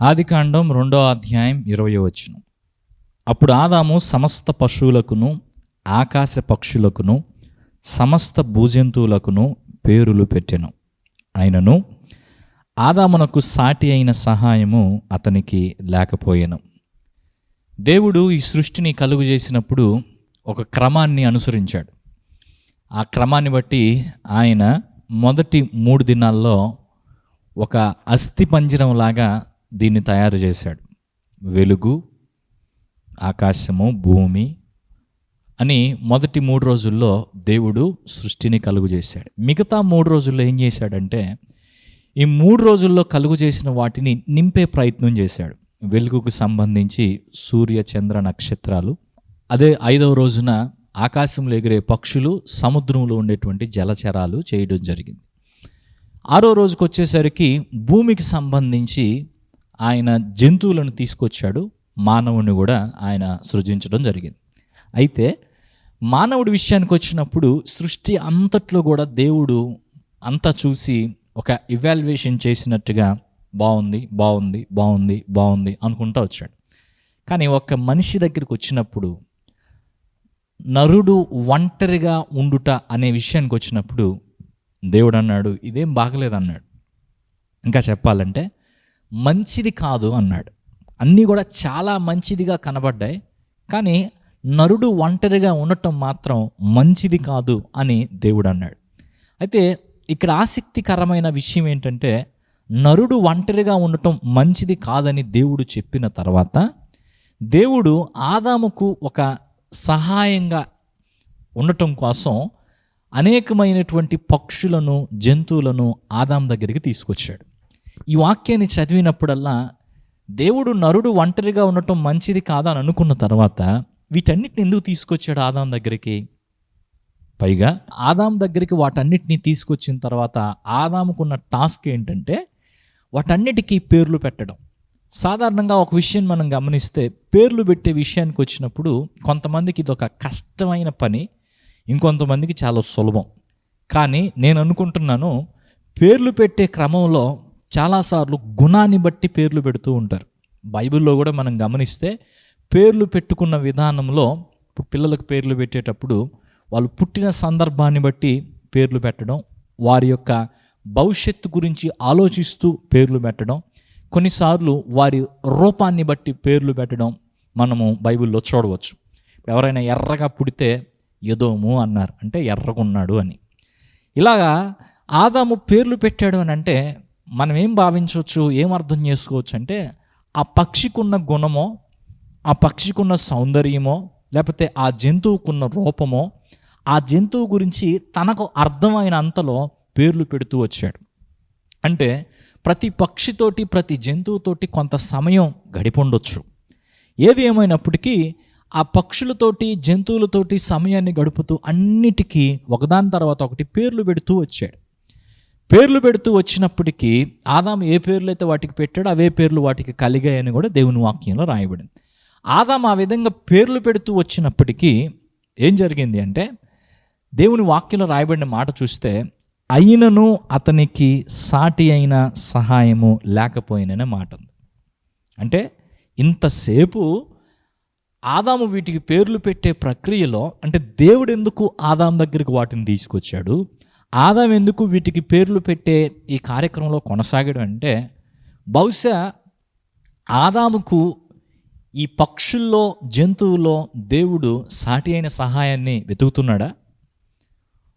ఆదికాండం రెండో అధ్యాయం ఇరవై వచ్చిన అప్పుడు ఆదాము సమస్త పశువులకును ఆకాశ పక్షులకును సమస్త భూజంతువులకును పేరులు పెట్టెను. అయినను ఆదామునకు సాటి అయిన సహాయము అతనికి లేకపోయాను. దేవుడు ఈ సృష్టిని కలుగు చేసినప్పుడు ఒక క్రమాన్ని అనుసరించాడు. ఆ క్రమాన్ని బట్టి ఆయన మొదటి మూడు దినాల్లో ఒక అస్థి పంజరంలాగా దీన్ని తయారు చేశాడు. వెలుగు ఆకాశము భూమి అని మొదటి మూడు రోజుల్లో దేవుడు సృష్టిని కలుగు చేశాడు. మిగతా మూడు రోజుల్లో ఏం చేశాడంటే ఈ మూడు రోజుల్లో కలుగు చేసిన వాటిని నింపే ప్రయత్నం చేశాడు. వెలుగుకు సంబంధించి సూర్య చంద్ర నక్షత్రాలు అదే ఐదవ రోజున ఆకాశంలో ఎగిరే పక్షులు సముద్రంలో ఉండేటువంటి జలచరాలు చేయడం జరిగింది. ఆరో రోజుకు వచ్చేసరికి భూమికి సంబంధించి ఆయన జంతువులను తీసుకొచ్చాడు. మానవుని కూడా ఆయన సృజించడం జరిగింది. అయితే మానవుడి విషయానికి వచ్చినప్పుడు సృష్టి అంతట్లో కూడా దేవుడు అంతా చూసి ఒక ఇవాల్యుయేషన్ చేసినట్టుగా బాగుంది బాగుంది బాగుంది బాగుంది అనుకుంటా వచ్చాడు. కానీ ఒక మనిషి దగ్గరికి వచ్చినప్పుడు నరుడు ఒంటరిగా ఉండుట అనే విషయానికి వచ్చినప్పుడు దేవుడు అన్నాడు ఇదేం బాగలేదన్నాడు. ఇంకా చెప్పాలంటే మంచిది కాదు అన్నాడు. అన్నీ కూడా చాలా మంచిదిగా కనబడ్డాయి. కానీ నరుడు ఒంటరిగా ఉండటం మాత్రం మంచిది కాదు అని దేవుడు అన్నాడు. అయితే ఇక్కడ ఆసక్తికరమైన విషయం ఏంటంటే నరుడు ఒంటరిగా ఉండటం మంచిది కాదని దేవుడు చెప్పిన తర్వాత దేవుడు ఆదాముకు ఒక సహాయంగా ఉండటం కోసం అనేకమైనటువంటి పక్షులను జంతువులను ఆదాం దగ్గరికి తీసుకొచ్చాడు. ఈ వాక్యాన్ని చదివినప్పుడల్లా దేవుడు నరుడు ఒంటరిగా ఉండటం మంచిది కాదని అనుకున్న తర్వాత వీటన్నిటిని ఎందుకు తీసుకొచ్చాడు ఆదాం దగ్గరికి? పైగా ఆదాం దగ్గరికి వాటన్నిటిని తీసుకొచ్చిన తర్వాత ఆదాముకున్న టాస్క్ ఏంటంటే వాటన్నిటికీ పేర్లు పెట్టడం. సాధారణంగా ఒక విషయం మనం గమనిస్తే పేర్లు పెట్టే విషయానికి వచ్చినప్పుడు కొంతమందికి ఇది ఒక కష్టమైన పని ఇంకొంతమందికి చాలా సులభం. కానీ నేను అనుకుంటున్నాను పేర్లు పెట్టే క్రమంలో చాలాసార్లు గుణాన్ని బట్టి పేర్లు పెడుతూ ఉంటారు. బైబిల్లో కూడా మనం గమనిస్తే పేర్లు పెట్టుకున్న విధానంలో ఇప్పుడు పిల్లలకు పేర్లు పెట్టేటప్పుడు వాళ్ళు పుట్టిన సందర్భాన్ని బట్టి పేర్లు పెట్టడం వారి యొక్క భవిష్యత్తు గురించి ఆలోచిస్తూ పేర్లు పెట్టడం కొన్నిసార్లు వారి రూపాన్ని బట్టి పేర్లు పెట్టడం మనము బైబిల్లో చూడవచ్చు. ఎవరైనా ఎర్రగా పుడితే యదోము అన్నారు అంటే ఎర్రగున్నాడు అని. ఇలాగా ఆదాము పేర్లు పెట్టాడు అని అంటే మనం ఏం భావించవచ్చు ఏం అర్థం చేసుకోవచ్చు అంటే ఆ పక్షికున్న గుణమో ఆ పక్షికున్న సౌందర్యమో లేకపోతే ఆ జంతువుకున్న రూపమో ఆ జంతువు గురించి తనకు అర్థమైన అంతలో పేర్లు పెడుతూ వచ్చాడు. అంటే ప్రతి పక్షితోటి ప్రతి జంతువుతోటి కొంత సమయం గడిపుండొచ్చు. ఏది ఏమైనప్పటికీ ఆ పక్షులతోటి జంతువులతోటి సమయాన్ని గడుపుతూ అన్నిటికీ ఒకదాని తర్వాత ఒకటి పేర్లు పెడుతూ వచ్చాడు. పేర్లు పెడుతూ వచ్చినప్పటికీ ఆదాం ఏ పేర్లు అయితే వాటికి పెట్టాడో అవే పేర్లు వాటికి కలిగాయని కూడా దేవుని వాక్యంలో రాయబడింది. ఆదాం ఆ విధంగా పేర్లు పెడుతూ వచ్చినప్పటికీ ఏం జరిగింది అంటే దేవుని వాక్యంలో రాయబడిన మాట చూస్తే అయినను అతనికి సాటి అయిన సహాయము లేకపోయిననే మాట ఉంది. అంటే ఇంతసేపు ఆదాము వీటికి పేర్లు పెట్టే ప్రక్రియలో అంటే దేవుడు ఎందుకు ఆదాం దగ్గరికి వాటిని తీసుకొచ్చాడు? ఆదాం ఎందుకు వీటికి పేర్లు పెట్టే ఈ కార్యక్రమంలో కొనసాగడం అంటే బహుశా ఆదాముకు ఈ పక్షుల్లో జంతువుల్లో దేవుడు సాటి అయిన సహాయాన్ని వెతుకుతున్నాడా?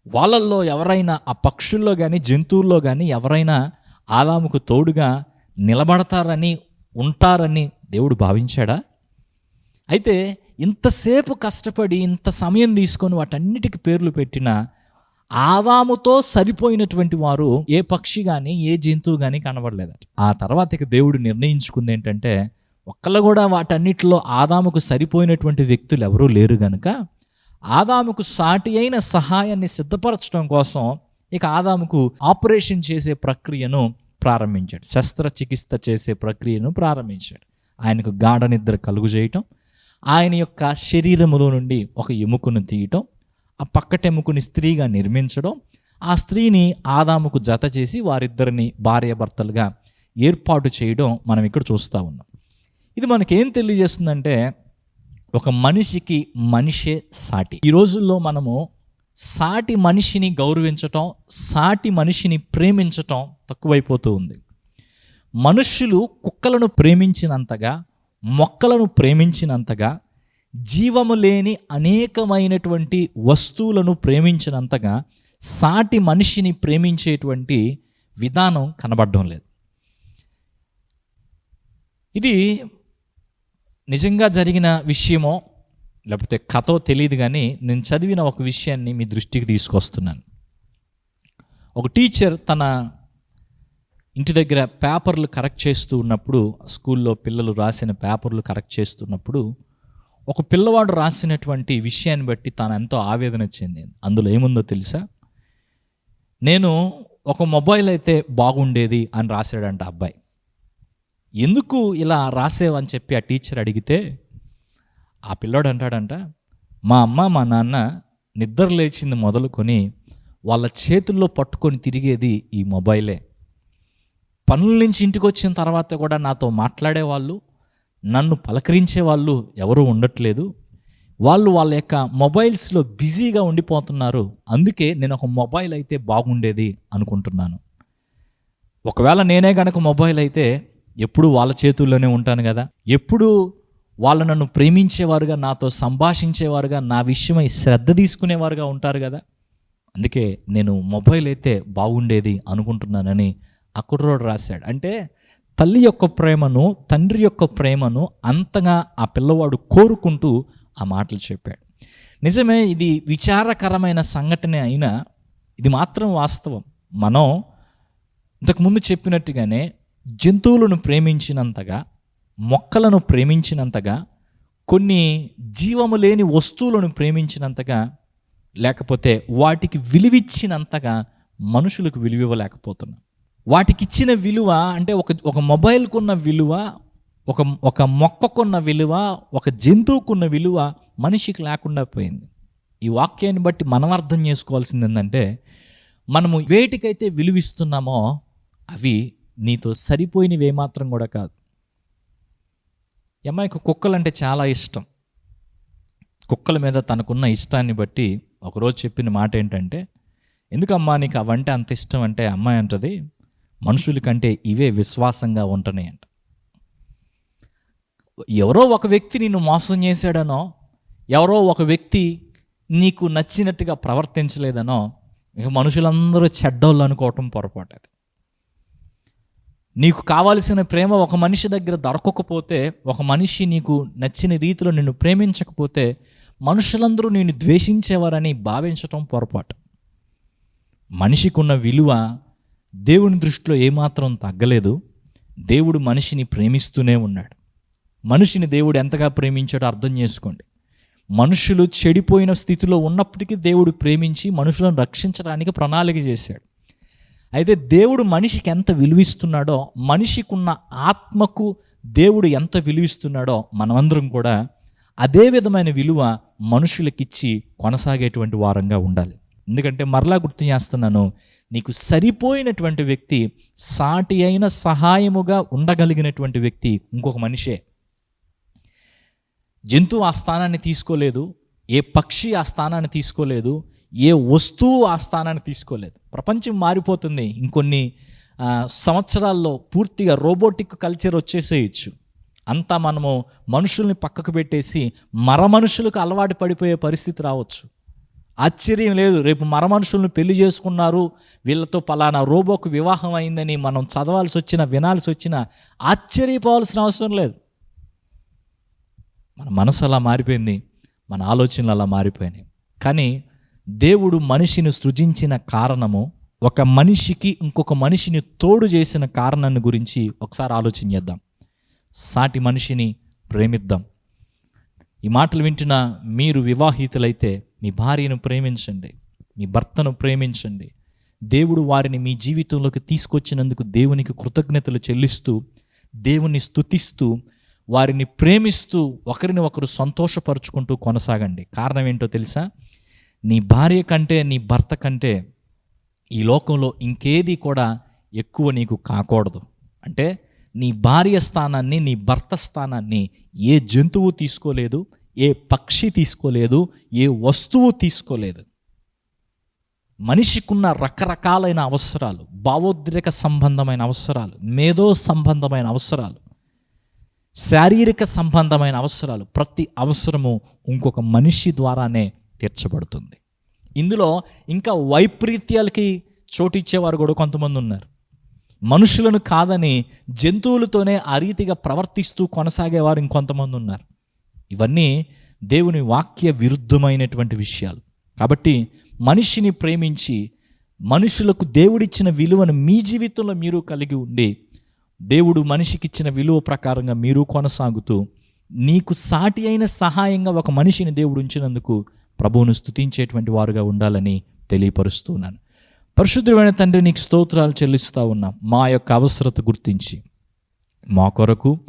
వాళ్ళల్లో ఎవరైనా ఆ పక్షుల్లో కానీ జంతువుల్లో కానీ ఎవరైనా ఆదాముకు తోడుగా నిలబడతారని ఉంటారని దేవుడు భావించాడా? అయితే ఇంతసేపు కష్టపడి ఇంత సమయం తీసుకొని వాటన్నిటికి పేర్లు పెట్టిన ఆదాముతో సరిపోయినటువంటి వారు ఏ పక్షి కానీ ఏ జంతువు కానీ కనబడలేదట. ఆ తర్వాత ఇక దేవుడు నిర్ణయించుకుంది ఏంటంటే ఒక్కళ్ళు కూడా వాటన్నిటిలో ఆదాముకు సరిపోయినటువంటి వ్యక్తులు ఎవరూ లేరు గనుక ఆదాముకు సాటి అయిన సహాయాన్ని సిద్ధపరచడం కోసం ఇక ఆదాముకు ఆపరేషన్ చేసే ప్రక్రియను ప్రారంభించాడు. శస్త్రచికిత్స చేసే ప్రక్రియను ప్రారంభించాడు. ఆయనకు గాఢ నిద్ర కలుగు చేయటం ఆయన యొక్క శరీరములో నుండి ఒక ఎముకను తీయటం ఆ పక్కటెముకుని స్త్రీగా నిర్మించడం ఆ స్త్రీని ఆదాముకు జత చేసి వారిద్దరిని భార్యాభర్తలుగా ఏర్పాటు చేయడం మనం ఇక్కడ చూస్తూ ఉన్నాం. ఇది మనకేం తెలియజేస్తుందంటే ఒక మనిషికి మనిషే సాటి. ఈ రోజుల్లో మనము సాటి మనిషిని గౌరవించటం సాటి మనిషిని ప్రేమించటం తక్కువైపోతూ ఉంది. మనుష్యులు కుక్కలను ప్రేమించినంతగా మొక్కలను ప్రేమించినంతగా జీవము లేని అనేకమైనటువంటి వస్తువులను ప్రేమించినంతగా సాటి మనిషిని ప్రేమించేటువంటి విధానం కనబడడం లేదు. ఇది నిజంగా జరిగిన విషయమో లేకపోతే కథో తెలియదు కానీ నేను చదివిన ఒక విషయాన్ని మీ దృష్టికి తీసుకొస్తున్నాను. ఒక టీచర్ తన ఇంటి దగ్గర పేపర్లు కరెక్ట్ చేస్తూ ఉన్నప్పుడు స్కూల్లో పిల్లలు రాసిన పేపర్లు కరెక్ట్ చేస్తున్నప్పుడు ఒక పిల్లవాడు రాసినటువంటి విషయాన్ని బట్టి తాను ఎంతో ఆవేదన చెందింది. అందులో ఏముందో తెలుసా? నేను ఒక మొబైల్ అయితే బాగుండేది అని రాశాడంట అబ్బాయి. ఎందుకు ఇలా రాసేవని చెప్పి ఆ టీచర్ అడిగితే ఆ పిల్లోడు అంటాడంట మా అమ్మ మా నాన్న నిద్ర లేచింది మొదలుకొని వాళ్ళ చేతుల్లో పట్టుకొని తిరిగేది ఈ మొబైలే. పనుల నుంచి ఇంటికి వచ్చిన తర్వాత కూడా నాతో మాట్లాడేవాళ్ళు నన్ను పలకరించే వాళ్ళు ఎవరూ ఉండట్లేదు. వాళ్ళు వాళ్ళ యొక్క మొబైల్స్లో బిజీగా ఉండిపోతున్నారు. అందుకే నేను ఒక మొబైల్ అయితే బాగుండేది అనుకుంటున్నాను. ఒకవేళ నేనే కనుక మొబైల్ అయితే ఎప్పుడు వాళ్ళ చేతుల్లోనే ఉంటాను కదా. ఎప్పుడు వాళ్ళు నన్ను ప్రేమించేవారుగా నాతో సంభాషించేవారుగా నా విషయమై శ్రద్ధ తీసుకునేవారుగా ఉంటారు కదా. అందుకే నేను మొబైల్ అయితే బాగుండేది అనుకుంటున్నానని ఆ రోడ్ రాశాడు. అంటే తల్లి యొక్క ప్రేమను తండ్రి యొక్క ప్రేమను అంతగా ఆ పిల్లవాడు కోరుకుంటూ ఆ మాటలు చెప్పాడు. నిజమే ఇది విచారకరమైన సంఘటన అయినా ఇది మాత్రం వాస్తవం. మనం ఇంతకుముందు చెప్పినట్టుగానే జంతువులను ప్రేమించినంతగా మొక్కలను ప్రేమించినంతగా కొన్ని జీవము లేని వస్తువులను ప్రేమించినంతగా లేకపోతే వాటికి విలువిచ్చినంతగా మనుషులకు విలువివ్వలేకపోతున్నాం. వాటికిచ్చిన వాటికి ఇచ్చిన విలువ అంటే ఒక ఒక మొబైల్కున్న విలువ ఒక ఒక మొక్కకున్న విలువ ఒక జంతువుకున్న విలువ మనిషికి లేకుండా పోయింది. ఈ వాక్యాన్ని బట్టి మనం అర్థం చేసుకోవాల్సింది ఏంటంటే మనము వేటికైతే విలువిస్తున్నామో అవి నీతో సరిపోయినవి ఏమాత్రం కూడా కాదు. అమ్మాయికి కుక్కలంటే చాలా ఇష్టం. కుక్కల మీద తనకున్న ఇష్టాన్ని బట్టి ఒకరోజు చెప్పిన మాట ఏంటంటే ఎందుకమ్మా నీకు అవంటే అంత ఇష్టం అంటే అమ్మాయి అంటది మనుషుల కంటే ఇవే విశ్వాసంగా ఉంటున్నాయి అంట. ఎవరో ఒక వ్యక్తి నిన్ను మోసం చేశాడనో ఎవరో ఒక వ్యక్తి నీకు నచ్చినట్టుగా ప్రవర్తించలేదనో ఇక మనుషులందరూ చెడ్డోళ్ళు అనుకోవటం పొరపాటు అది. నీకు కావలసిన ప్రేమ ఒక మనిషి దగ్గర దొరకకపోతే ఒక మనిషి నీకు నచ్చిన రీతిలో నిన్ను ప్రేమించకపోతే మనుషులందరూ నేను ద్వేషించేవారని భావించటం పొరపాటు. మనిషికున్న విలువ దేవుని దృష్టిలో ఏమాత్రం తగ్గలేదు. దేవుడు మనిషిని ప్రేమిస్తూనే ఉన్నాడు. మనిషిని దేవుడు ఎంతగా ప్రేమించాడో అర్థం చేసుకోండి. మనుషులు చెడిపోయిన స్థితిలో ఉన్నప్పటికీ దేవుడు ప్రేమించి మనుషులను రక్షించడానికి ప్రణాళిక చేశాడు. అయితే దేవుడు మనిషికి ఎంత విలువిస్తున్నాడో మనిషికున్న ఆత్మకు దేవుడు ఎంత విలువిస్తున్నాడో మనమందరం కూడా అదే విధమైన విలువ మనుషులకిచ్చి కొనసాగేటువంటి వారంగా ఉండాలి. ఎందుకంటే మరలా గుర్తు చేస్తున్నాను నీకు సరిపోయినటువంటి వ్యక్తి సాటి అయిన సహాయముగా ఉండగలిగినటువంటి వ్యక్తి ఇంకొక మనిషే. జంతువు ఆ స్థానాన్ని తీసుకోలేదు ఏ పక్షి ఆ స్థానాన్ని తీసుకోలేదు ఏ వస్తువు ఆ స్థానాన్ని తీసుకోలేదు. ప్రపంచం మారిపోతుంది ఇంకొన్ని సంవత్సరాల్లో పూర్తిగా రోబోటిక్ కల్చర్ వచ్చేసేయచ్చు. అంతా మనము మనుషుల్ని పక్కకు పెట్టేసి మర మనుషులకు అలవాటు పడిపోయే పరిస్థితి రావచ్చు. ఆశ్చర్యం లేదు. రేపు మరమనుషులను పెళ్ళి చేసుకున్నారు. వీళ్ళతో పలానా రోబోకు వివాహం అయిందని మనం చదవాల్సి వచ్చిన వినాల్సి వచ్చిన ఆశ్చర్యపోవాల్సిన అవసరం లేదు. మన మనసు అలా మారిపోయింది. మన ఆలోచనలు అలా మారిపోయినాయి. కానీ దేవుడు మనిషిని సృజించిన కారణము ఒక మనిషికి ఇంకొక మనిషిని తోడు చేసిన కారణాన్ని గురించి ఒకసారి ఆలోచన చేద్దాం. సాటి మనిషిని ప్రేమిద్దాం. ఈ మాటలు వింటున్న మీరు వివాహితులైతే మీ భార్యను ప్రేమించండి మీ భర్తను ప్రేమించండి. దేవుడు వారిని మీ జీవితంలోకి తీసుకొచ్చినందుకు దేవునికి కృతజ్ఞతలు చెల్లిస్తూ దేవుని స్తుతిస్తూ వారిని ప్రేమిస్తూ ఒకరిని ఒకరు సంతోషపరుచుకుంటూ కొనసాగండి. కారణం ఏంటో తెలుసా? నీ భార్య కంటే నీ భర్త కంటే ఈ లోకంలో ఇంకేది కూడా ఎక్కువ నీకు కాకూడదు. అంటే నీ భార్య స్థానాన్ని నీ భర్త స్థానాన్ని ఏ జంతువు తీసుకోలేదు ఏ పక్షి తీసుకోలేదు ఏ వస్తువు తీసుకోలేదు. మనిషికున్న రకరకాలైన అవసరాలు భావోద్రేక సంబంధమైన అవసరాలు మేధో సంబంధమైన అవసరాలు శారీరక సంబంధమైన అవసరాలు ప్రతి అవసరము ఇంకొక మనిషి ద్వారానే తీర్చబడుతుంది. ఇందులో ఇంకా వైపరీత్యాలకి చోటిచ్చేవారు కూడా కొంతమంది ఉన్నారు. మనుషులను కాదని జంతువులతోనే ఆ రీతిగా ప్రవర్తిస్తూ కొనసాగేవారు ఇంకొంతమంది ఉన్నారు. ఇవన్నీ దేవుని వాక్య విరుద్ధమైనటువంటి విషయాలు. కాబట్టి మనిషిని ప్రేమించి మనుషులకు దేవుడిచ్చిన విలువను మీ జీవితంలో మీరు కలిగి ఉండి దేవుడు మనిషికిచ్చిన విలువ ప్రకారంగా మీరు కొనసాగుతూ నీకు సాటి అయిన సహాయంగా ఒక మనిషిని దేవుడు ఉంచినందుకు ప్రభువును స్థుతించేటువంటి వారుగా ఉండాలని తెలియపరుస్తున్నాను. పరిశుద్ధమైన తండ్రి నీకు స్తోత్రాలు చెల్లిస్తూ ఉన్నాం మా యొక్క అవసరత గుర్తించి మా కొరకు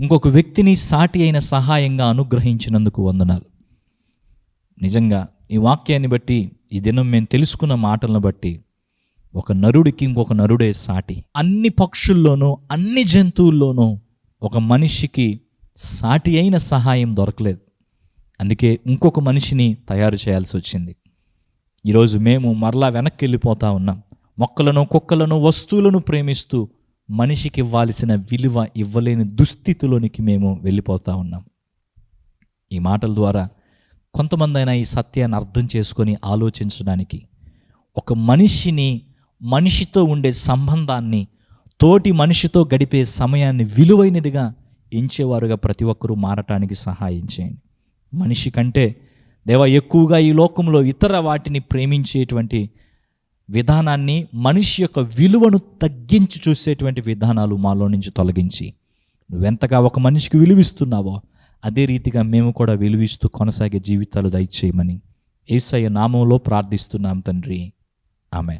ఇంకొక వ్యక్తిని సాటి అయిన సహాయంగా అనుగ్రహించినందుకు వందనాలు. నిజంగా ఈ వాక్యాన్ని బట్టి ఈ దినం మేము తెలుసుకున్న మాటలను బట్టి ఒక నరుడికి ఇంకొక నరుడే సాటి. అన్ని పక్షుల్లోనూ అన్ని జంతువుల్లోనూ ఒక మనిషికి సాటి అయిన సహాయం దొరకలేదు. అందుకే ఇంకొక మనిషిని తయారు చేయాల్సి వచ్చింది. ఈరోజు మేము మరలా వెనక్కి వెళ్ళిపోతా ఉన్నాం. మొక్కలను కుక్కలను వస్తువులను ప్రేమిస్తూ మనిషికి ఇవ్వాల్సిన విలువ ఇవ్వలేని దుస్థితిలోనికి మేము వెళ్ళిపోతూ ఉన్నాం. ఈ మాటల ద్వారా కొంతమందైనా ఈ సత్యాన్ని అర్థం చేసుకొని ఆలోచించడానికి ఒక మనిషిని మనిషితో ఉండే సంబంధాన్ని తోటి మనిషితో గడిపే సమయాన్ని విలువైనదిగా ఎంచేవారుగా ప్రతి ఒక్కరూ మారటానికి సహాయం చేయండి. మనిషి కంటే దేవ ఎక్కువగా ఈ లోకంలో ఇతర వాటిని ప్రేమించేటువంటి విధానాన్ని మనిషి యొక్క విలువను తగ్గించి చూసేటువంటి విధానాలు మాలో నుంచి తొలగించి నువ్వెంతగా ఒక మనిషికి విలువిస్తున్నావో అదే రీతిగా మేము కూడా విలువిస్తూ కొనసాగే జీవితాలు దయచేయమని ఏసయ్య నామంలో ప్రార్థిస్తున్నాం తండ్రి. ఆమె